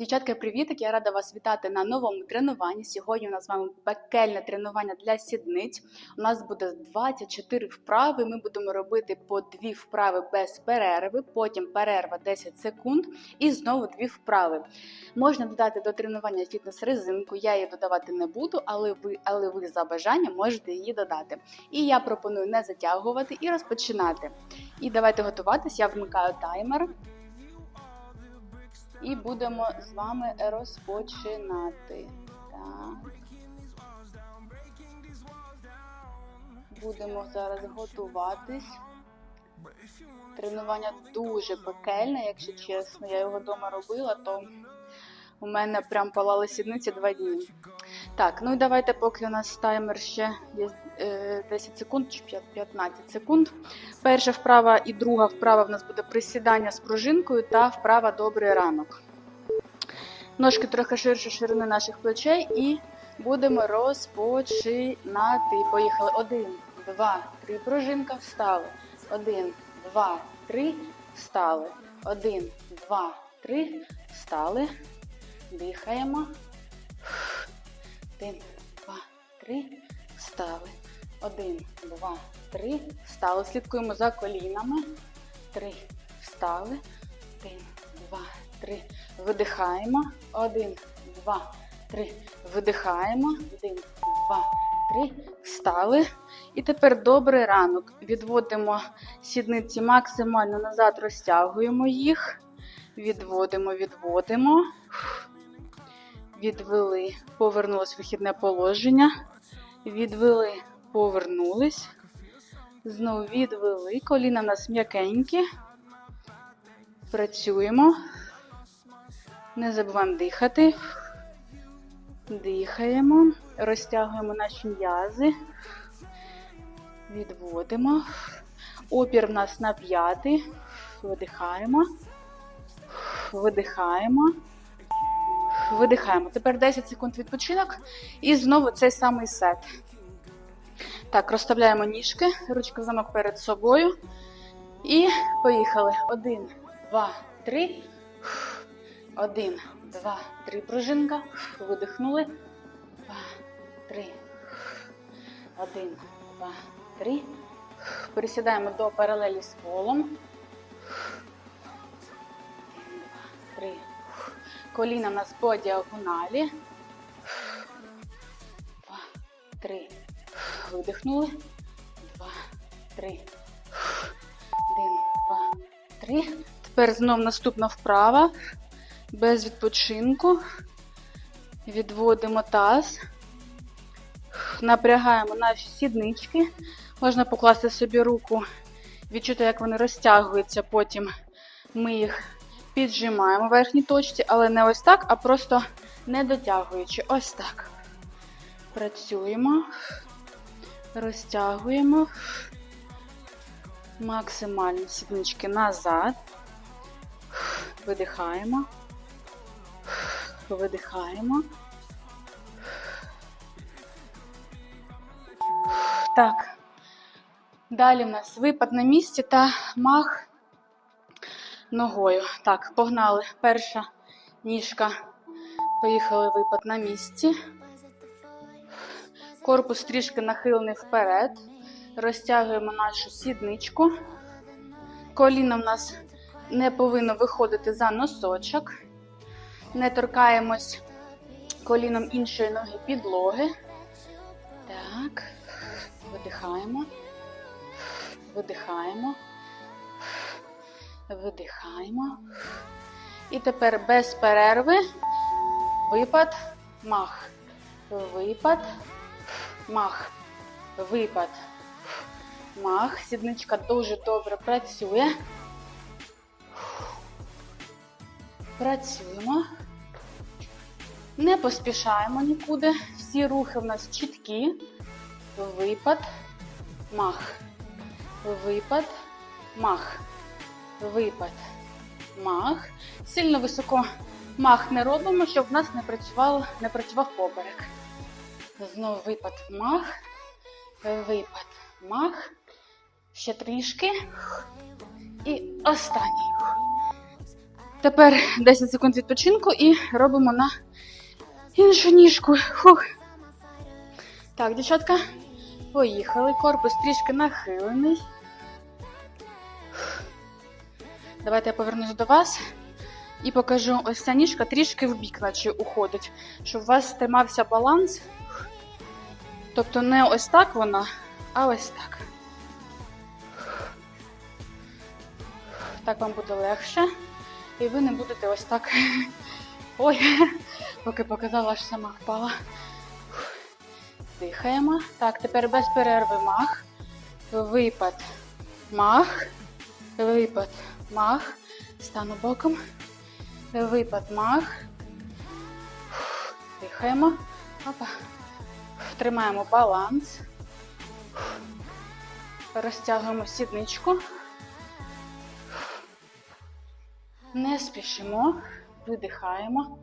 Дівчатка, привітик! Я рада вас вітати на новому тренуванні. Сьогодні у нас з вами пекельне тренування для сідниць. У нас буде 24 вправи. Ми будемо робити по дві вправи без перерви, потім перерва 10 секунд і знову дві вправи. Можна додати до тренування фітнес-резинку. Я її додавати не буду, але ви, але ви за бажанням можете її додати. І я пропоную не затягувати і розпочинати. І давайте готуватись. Я вмикаю таймер. І будемо з вами розпочинати. Так. Будемо зараз готуватись. Тренування дуже пекельне, якщо чесно. Я його вдома робила, то у мене прям палали сідниці два дні. Так, ну і давайте, поки у нас таймер ще є е, 10 секунд чи 15 секунд. Перша вправа і друга вправа в нас буде присідання з пружинкою та вправа добрий ранок. Ножки трохи ширше ширини наших плечей і будемо розпочинати. Поїхали. Один, два, три. Пружинка встали. Один, два, три. Встали. Один, два, три. Встали. Дихаємо. Один, два, три. Встали. Один, два, три. Встали. Слідкуємо за колінами. Три. Встали. Один, два, три. Видихаємо. Один, два, три. Видихаємо. Один, два, три. Встали. І тепер добрий ранок. Відводимо сідниці максимально назад, розтягуємо їх. Відводимо, відводимо. Відвели, повернулось вихідне положення. Відвели, повернулись. Знову відвели. Коліна в нас м'якенькі. Працюємо. Не забуваємо дихати. Дихаємо. Розтягуємо наші м'язи. Відводимо. Опір в нас на п'яти. Видихаємо. Видихаємо. Видихаємо. Тепер 10 секунд відпочинок. І знову цей самий сет. Так, розставляємо ніжки, ручка замок перед собою. І поїхали. Один, два, три. Один, два, три. Пружинка. Видихнули. Два, три. Один, два, три. Пересідаємо до паралелі з полом. Один, два, три. Коліна в нас по діагоналі. Два, три. Видихнули. Два, три. Один, два, три. Тепер знов наступна вправа. Без відпочинку. Відводимо таз. Напрягаємо наші сіднички. Можна покласти собі руку, відчути, як вони розтягуються. Потім ми їх піджимаємо в верхній точці, але не ось так, а просто не дотягуючи. Ось так. Працюємо, розтягуємо. Максимально сіднички назад. Видихаємо. Видихаємо. Так. Далі в нас випад на місці та мах ногою. Так, погнали. Перша ніжка. Поїхали випад на місці. Корпус трішки нахилений вперед. Розтягуємо нашу сідничку. Коліно в нас не повинно виходити за носочок. Не торкаємось коліном іншої ноги підлоги. Так, видихаємо. Видихаємо. Видихаємо. І тепер без перерви. Випад, мах. Випад, мах. Випад. Мах. Сідничка дуже добре працює. Працюємо. Не поспішаємо нікуди. Всі рухи в нас чіткі. Випад, мах. Випад, мах. Випад, мах. Сильно високо мах не робимо, щоб в нас не працював, не працював поперек. Знову випад, мах. Випад, мах. Ще трішки. І останній. Тепер 10 секунд відпочинку і робимо на іншу ніжку. Фух. Так, дівчатка, поїхали. Корпус трішки нахилений. Давайте я повернусь до вас і покажу ось ця ніжка трішки в бік, наче уходить, щоб у вас тримався баланс. Тобто не ось так вона, а ось так. Так вам буде легше. І ви не будете ось так. Ой, поки показала, аж сама впала. Дихаємо. Так, тепер без перерви мах. Випад. Мах. Випад. Мах. Стану боком. Випад мах. Дихаємо. Опа. Тримаємо баланс. Розтягуємо сідничку. Не спішимо. Видихаємо.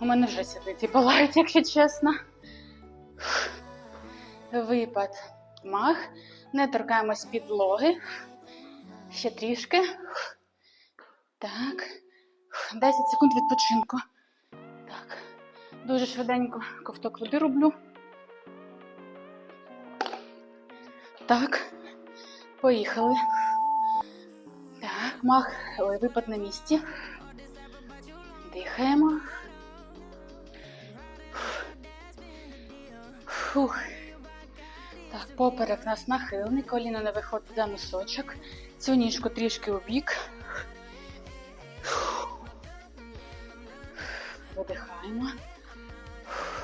У мене вже сідниці палають, якщо чесно. Випад. Мах. Не торкаємось підлоги. Ще трішки. Так. 10 секунд відпочинку. Так. Дуже швиденько ковток води роблю. Так. Поїхали. Так, мах, ой, випад на місці. Дихаємо. Фух. Поперек нас нахилений, коліно не виходить за носочок. Цю ніжку трішки у бік. Видихаємо.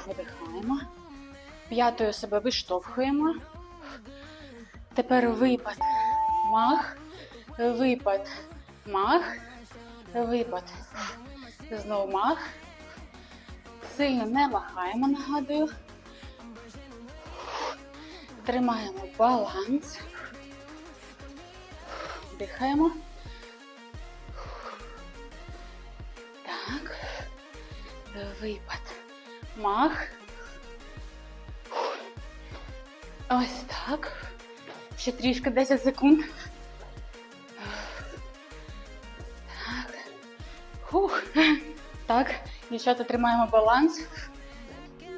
Видихаємо. П'ятою себе виштовхуємо. Тепер випад. Мах. Випад. Мах. Випад. Знову мах. Сильно не махаємо, нагадую. Тримаємо баланс. Дихаємо. Так. Випад. Мах. Ось так. Ще трішки 10 секунд. Так. Фух. Так, дівчата, тримаємо баланс.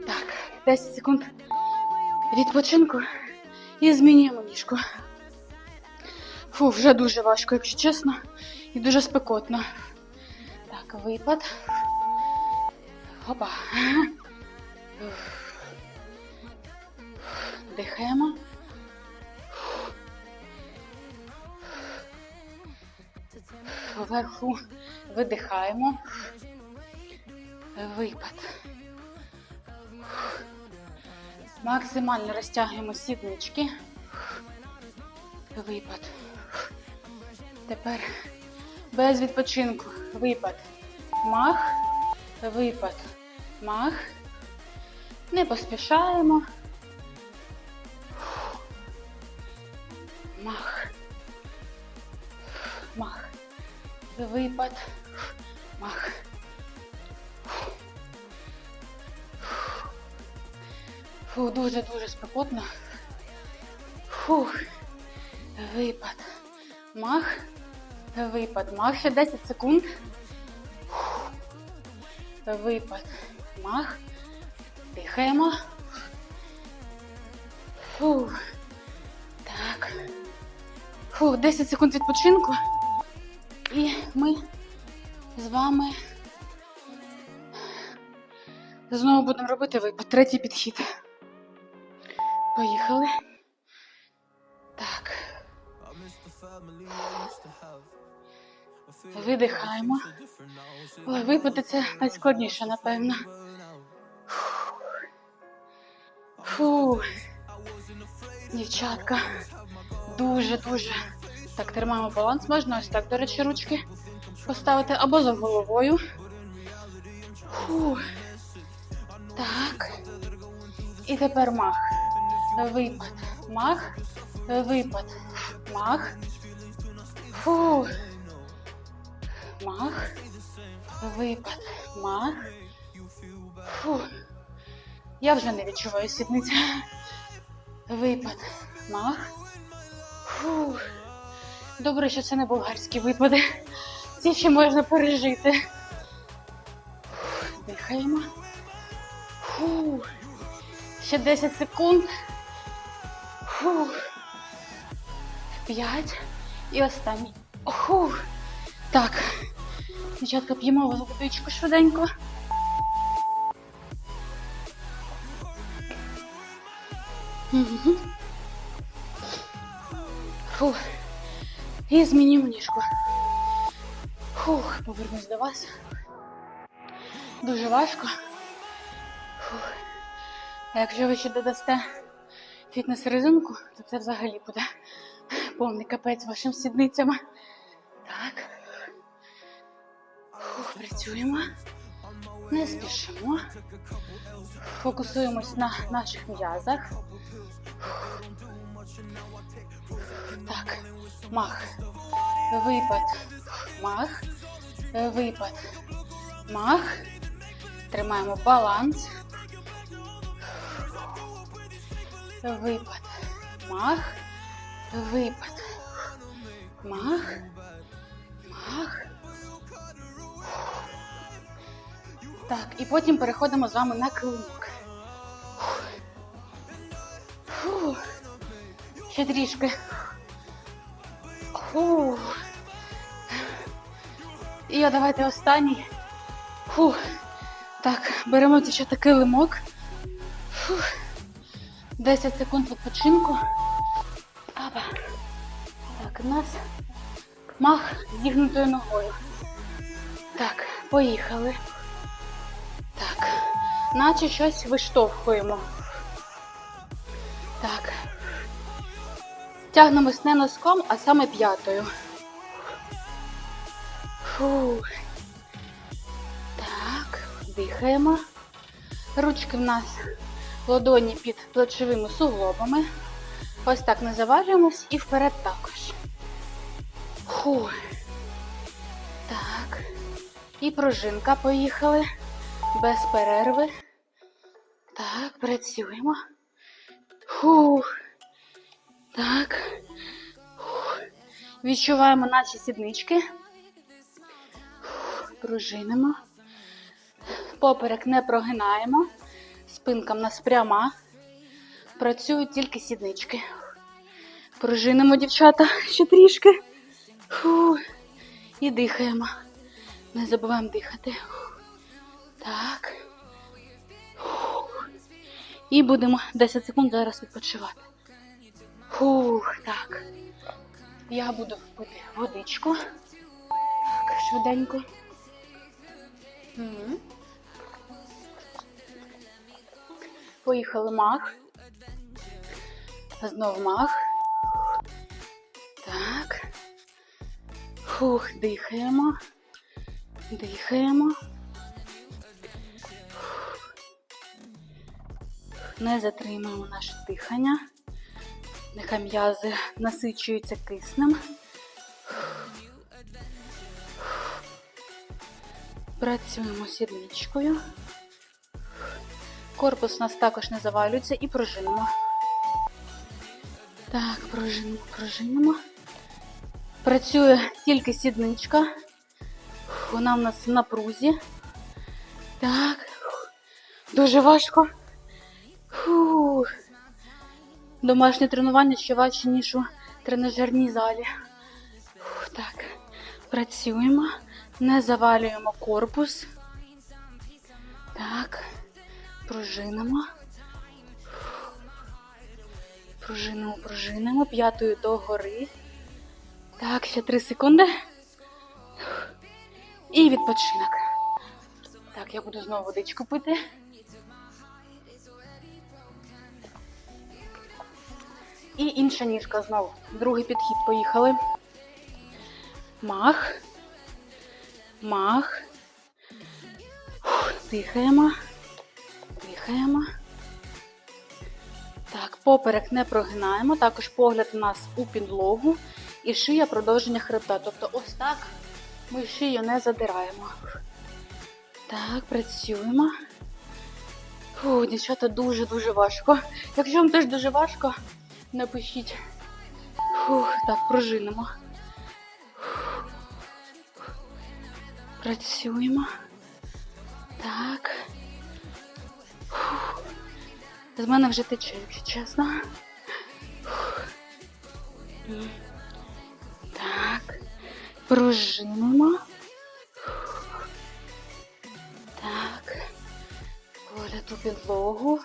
Так, 10 секунд відпочинку і змінюємо ніжку. Фу, вже дуже важко, якщо чесно, і дуже спекотно. Так, випад. Опа. Дихаємо. Вверху видихаємо. Випад. Максимально розтягуємо сіднички. Випад. Тепер без відпочинку. Випад. Мах. Випад. Мах. Не поспішаємо. Мах. Мах. Випад. Дуже-дуже спекотно. Фух. Випад. Мах. Випад. Мах. Ще 10 секунд. Випад. Мах. Дихаємо. Фух. Так. Фух, 10 секунд відпочинку. І ми з вами знову будемо робити випад. Третій підхід. Поїхали. Так. Видихаємо. Ой, випити це найскладніше, напевно. Фу. Дівчатка. Дуже-дуже. Так, тримаємо баланс. Можна ось так, до речі, ручки поставити або за головою. Фу. Так. І тепер мах. Випад. Мах. Випад. Мах. Фу. Мах. Випад. Мах. Фу. Я вже не відчуваю сідниці. Випад. Мах. Фу. Добре, що це не болгарські випади. Ці ще можна пережити. Дихаємо. Фу. Ще 10 секунд. Фу. П'ять. І останній. Фу. Так. Дівчатка, п'ємо водичку швиденько. Угу. Фу. І змінюємо ніжку. Фух, повернусь до вас. Дуже важко. Фух. А якщо ви ще додасте фітнес-резинку, то це взагалі буде повний капець вашим сідницями. Так. Фух, працюємо. Не спішимо. Фокусуємось на наших м'язах. Так, мах. Випад. Мах. Випад. Мах. Тримаємо баланс. Випад. Мах. Випад. Мах. Мах. Так, і потім переходимо з вами на килимок. Фу. Ще трішки. Фу. І давайте останній. Фу. Так, беремо дівчата килимок. Фу. 10 секунд відпочинку. Апа. Так, у нас мах з зігнутою ногою. Так, поїхали. Так, наче щось виштовхуємо. Так. Тягнемось не носком, а саме п'ятою. Фу. Так, дихаємо. Ручки в нас ладоні під плечовими суглобами. Ось так не завалюємось і вперед також. Фу. Так. І пружинка поїхали. Без перерви. Так, працюємо. Фух. Так. Фух. Відчуваємо наші сіднички. Фух. Пружинимо. Поперек не прогинаємо. Спинка в нас пряма. Працюють тільки сіднички. Пружинимо, дівчата, ще трішки. Фух. І дихаємо. Не забуваємо дихати. Так. І будемо 10 секунд зараз відпочивати. Фух, так. Я буду пити водичку. Так, швиденько. Мгм. Поїхали мах. Знов мах. Так. Фух, дихаємо. Дихаємо. Не затримуємо наше дихання. Нехай м'язи насичуються киснем. Працюємо сідничкою. Корпус у нас також не завалюється і пружинимо. Так, пружинимо, пружинимо. Працює тільки сідничка. Вона в нас в напрузі. Так. Дуже важко. Фух. Домашнє тренування ще важче, ніж у тренажерній залі. Фух, так. Працюємо. Не завалюємо корпус. Так. Пружинимо. Пружинимо, пружинимо. П'ятою догори. Так, ще три секунди. І відпочинок. Так, я буду знову водичку пити. І інша ніжка знову. Другий підхід. Поїхали. Мах. Мах. Фух, Дихаємо рухаємо. Так, поперек не прогинаємо, також погляд у нас у підлогу і шия продовження хребта. Тобто ось так ми шию не задираємо. Так, працюємо. Фу, дівчата, дуже-дуже важко. Якщо вам теж дуже важко, напишіть. Фух, Так, пружинимо. Фух. Працюємо. Так. З мене вже тече, якщо чесно. Так. Пружинимо. Так. Погляд у підлогу.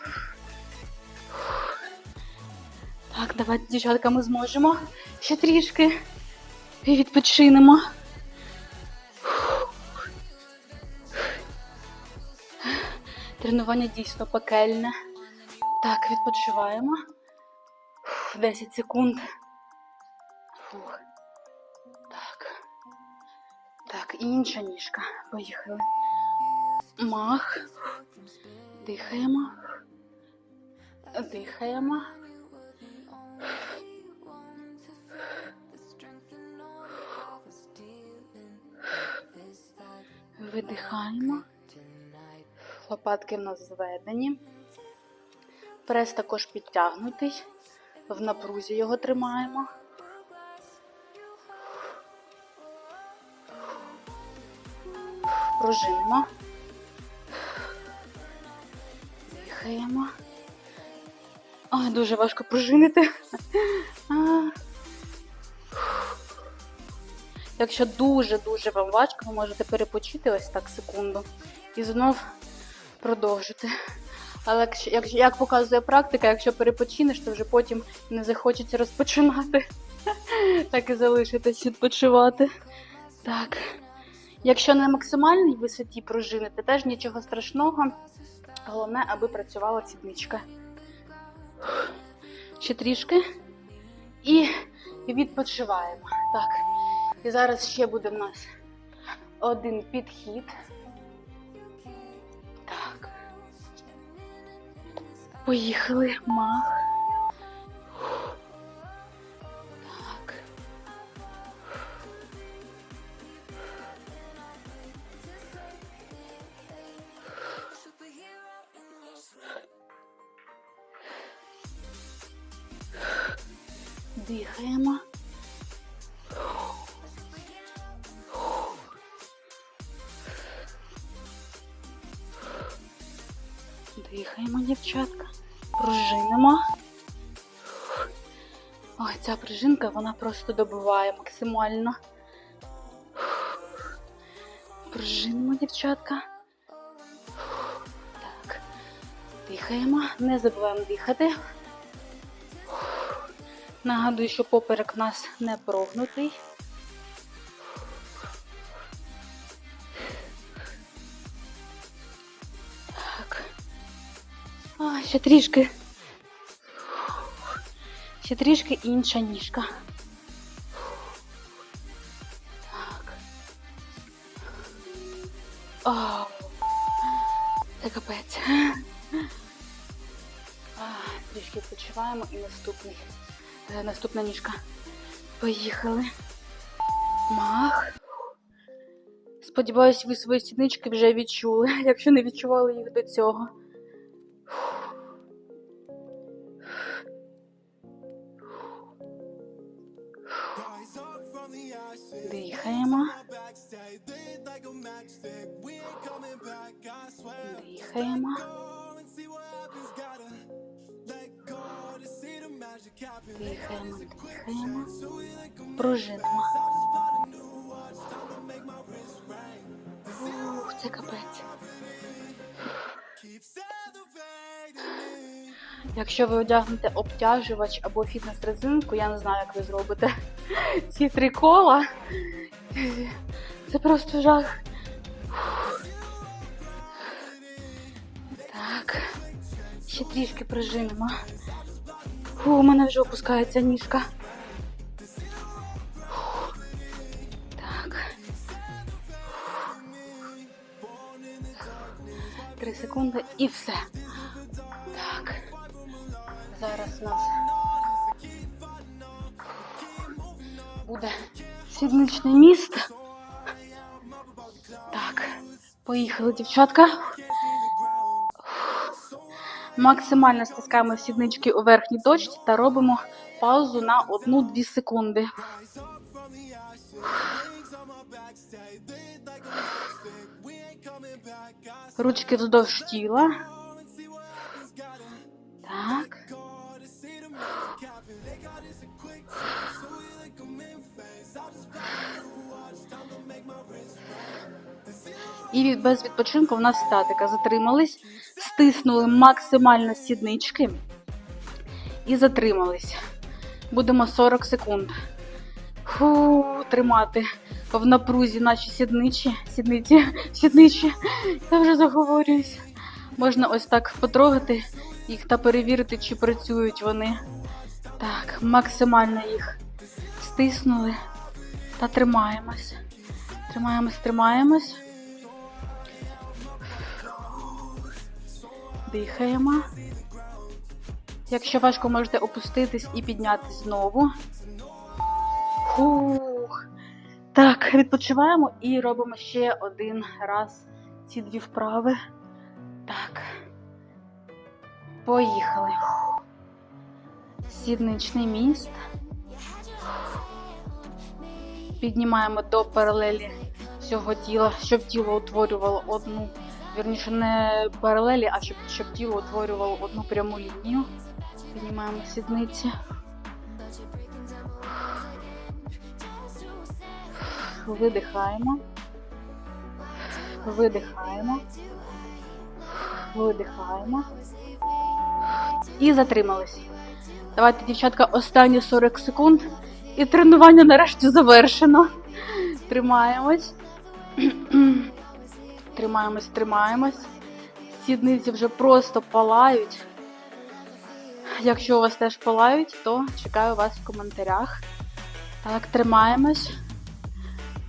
Так, давайте, дівчатка, ми зможемо. Ще трішки. І відпочинемо. Тренування дійсно пекельне. Так, відпочиваємо. Фух, 10 секунд. Фух. Так. Так, інша ніжка. Поїхали. Мах. Дихаємо. Дихаємо. Видихаємо. Лопатки в нас зведені. Прес також підтягнутий. В напрузі його тримаємо. Пружинимо. Дихаємо. Ой, дуже важко пружинити. Якщо дуже-дуже вам важко, ви можете перепочити ось так секунду і знов продовжити. Але як, як показує практика, якщо перепочинеш, то вже потім не захочеться розпочинати. Так і залишитись відпочивати. Так. Якщо на максимальній висоті пружинити, теж нічого страшного. Головне, аби працювала сідничка. Ще трішки. І відпочиваємо. Так. І зараз ще буде в нас один підхід. Поїхали. Мах. Просто добиває максимально. Пружинимо, дівчатка. Так. Дихаємо. Не забуваємо дихати. Нагадую, що поперек у нас не прогнутий. Так. А, ще трішки. Ще трішки інша ніжка. Відпочиваємо і наступний. Е, Наступна ніжка. Поїхали. Мах. Сподіваюсь, ви свої стінички вже відчули, якщо не відчували їх до цього. Дихаємо. Дихаємо. Дихаємо. Пружинимо. Фух, це капець. Якщо ви одягнете обтяжувач або фітнес-резинку, я не знаю, як ви зробите ці три кола. Це просто жах. Так. Ще трішки прижимемо. У мене вже опускається ніжка. Так. Три секунди і все. Так. Зараз у нас буде сідничний міст. Так, поїхали, дівчатка. Максимально стискаємо сіднички у верхній точці та робимо паузу на 1-2 секунди. Ручки вздовж тіла. Так. І без відпочинку в нас статика. Затримались, стиснули максимально сіднички і затримались. Будемо 40 секунд. Фу, тримати в напрузі наші сідничі, сідниці, сідничі. Я вже заговорююсь. Можна ось так потрогати їх та перевірити, чи працюють вони. Так, максимально їх стиснули та тримаємось. Тримаємось, тримаємось. Дихаємо. Якщо важко, можете опуститись і піднятись знову. Фух. Так, відпочиваємо і робимо ще один раз ці дві вправи. Так. Поїхали. Сідничний міст. Піднімаємо до паралелі всього тіла, щоб тіло утворювало одну, вірніше, не паралелі, а щоб, щоб тіло утворювало одну пряму лінію. Піднімаємо сідниці. Видихаємо. Видихаємо. Видихаємо. І затримались. Давайте, дівчатка, останні 40 секунд. І тренування нарешті завершено. Тримаємось. Тримаємось, тримаємось. Сідниці вже просто палають. Якщо у вас теж палають, то чекаю вас в коментарях. Так, тримаємось.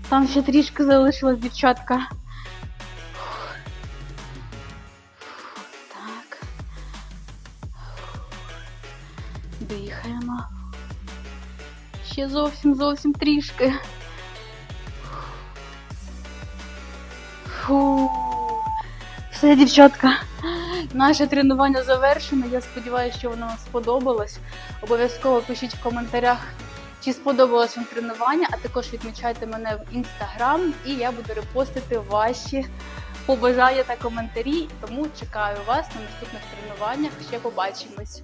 Там ще трішки залишилась дівчатка. Так. Дихаємо. Ще зовсім зовсім трішки. Фу. Все, дівчатка. Наше тренування завершено. Я сподіваюся, що воно вам сподобалось. Обов'язково пишіть в коментарях, чи сподобалось вам тренування, а також відмічайте мене в інстаграм, і я буду репостити ваші побажання та коментарі. Тому чекаю вас на наступних тренуваннях. Ще побачимось.